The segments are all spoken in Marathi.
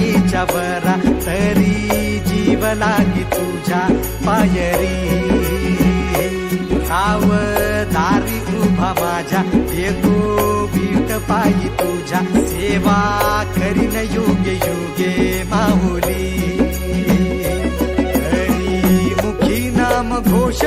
माईच्या बरा तरी जीव लागी तुझ्या पायरी. राव दारी उभा माझ्या येतो भीट पायी तुझ्या सेवा करीन योगे योगे माहुली हरी मुखी नाम घोष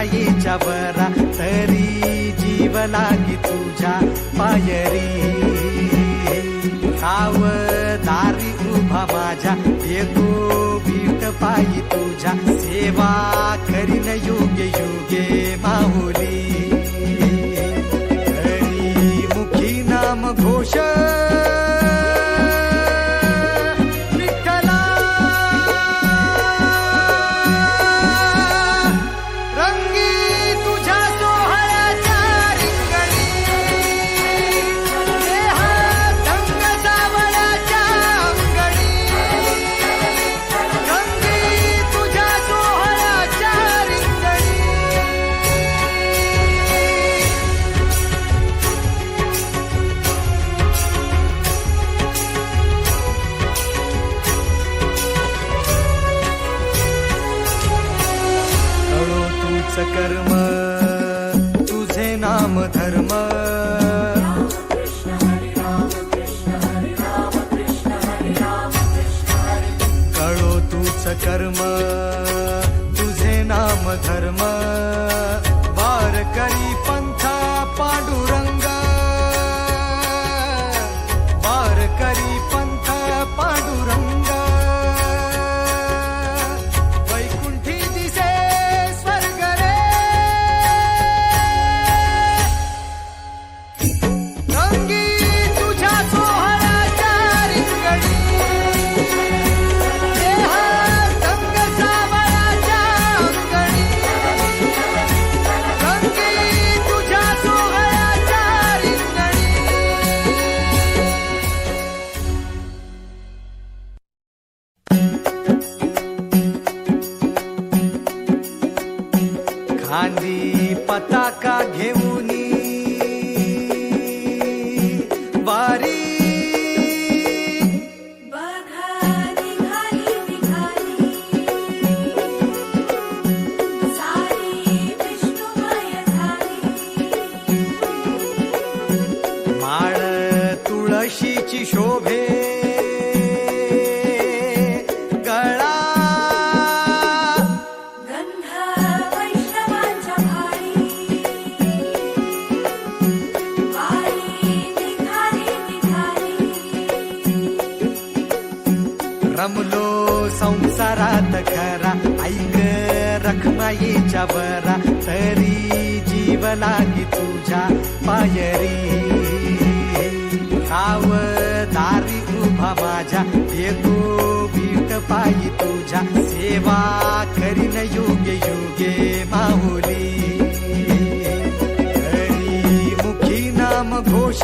पायीच्या वरा तरी जीव लागी तुझ्या पायरी. दारी उभा माझ्या येतो बीट पायी तुझ्या राम धर्म कळो तुझ कर्म। तुळशीची शोभे. गळा. रमलो संसारात खरा. ऐक रखमाईच्या बरा. तरी जीव लागी तुझ्या पायरी. दारी उभा माझ्या येतो बीट पायी तुझ्या. सेवा करीन योग्य योगे माहुली हरी मुखी नाम घोष.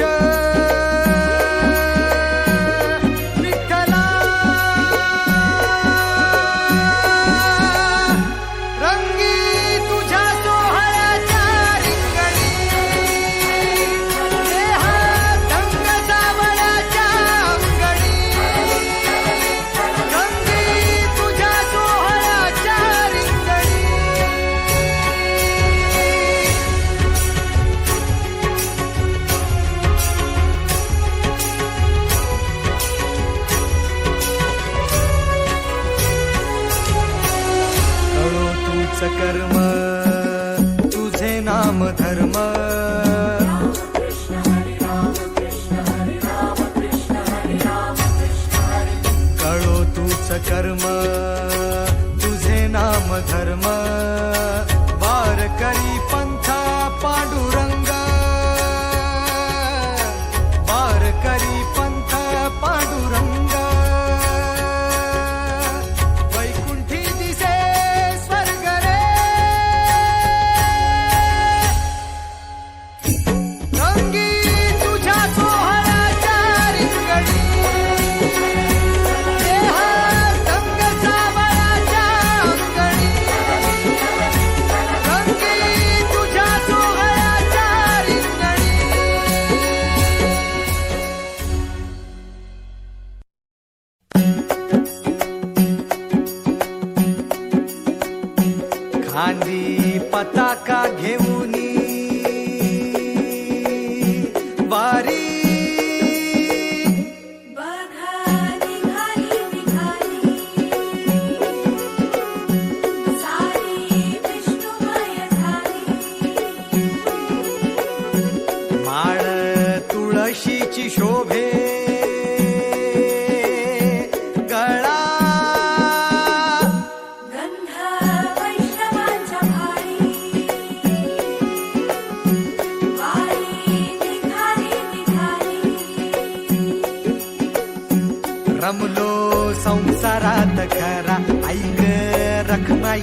धर्म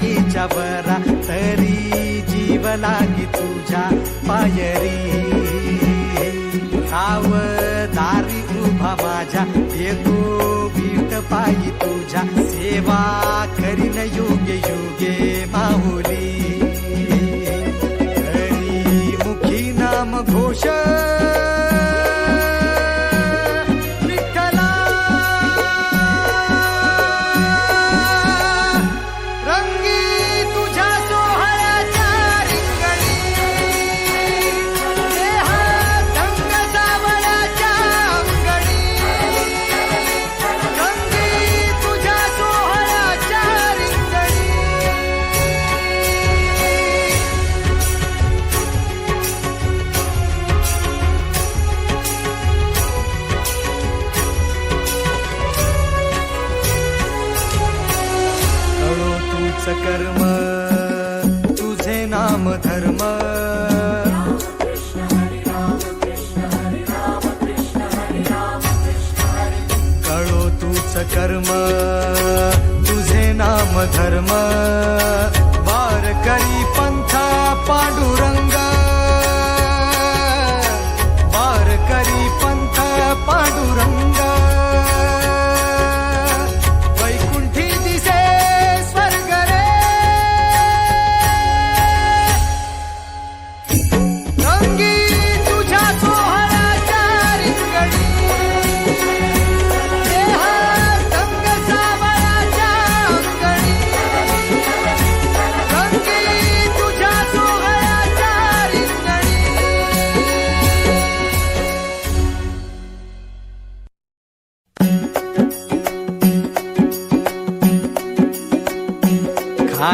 रखमाईच्या बरा तरी जीव लागी तुझ्या पायरी. खाव दारी उभा माझ्या येतो बीट पायी तुझ्या. सेवा करीन योग्य योगे माहुली हरी मुखी नाम घोष तूच कर्म तुझे नाम धर्म. कळो तूच कर्म तुझे नाम धर्म. वार करी पंथा पांडुरंग वार करी पंथ पांडुरंग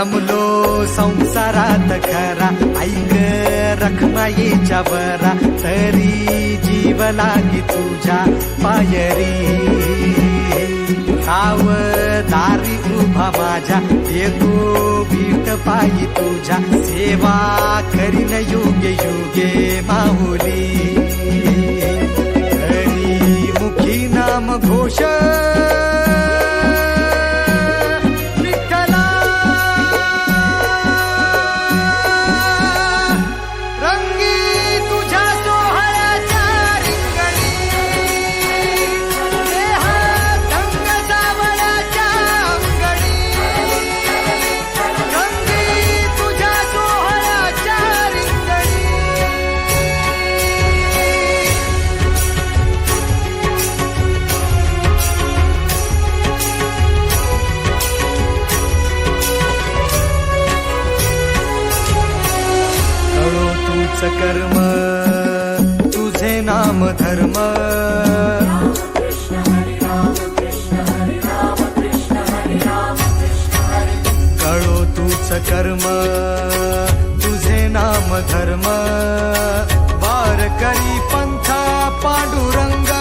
रमलो संसारात खरा. ऐक रखमाईच्या बरा तरी जीव लागी तुझ्या पायरी. साव दारी उभा माझ्या. येतो बीट पायी तुझ्या. सेवा करीन युगे युगे माहुली कर्म तुझे नाम धर्म. वार करी पंथा पांडुरंगा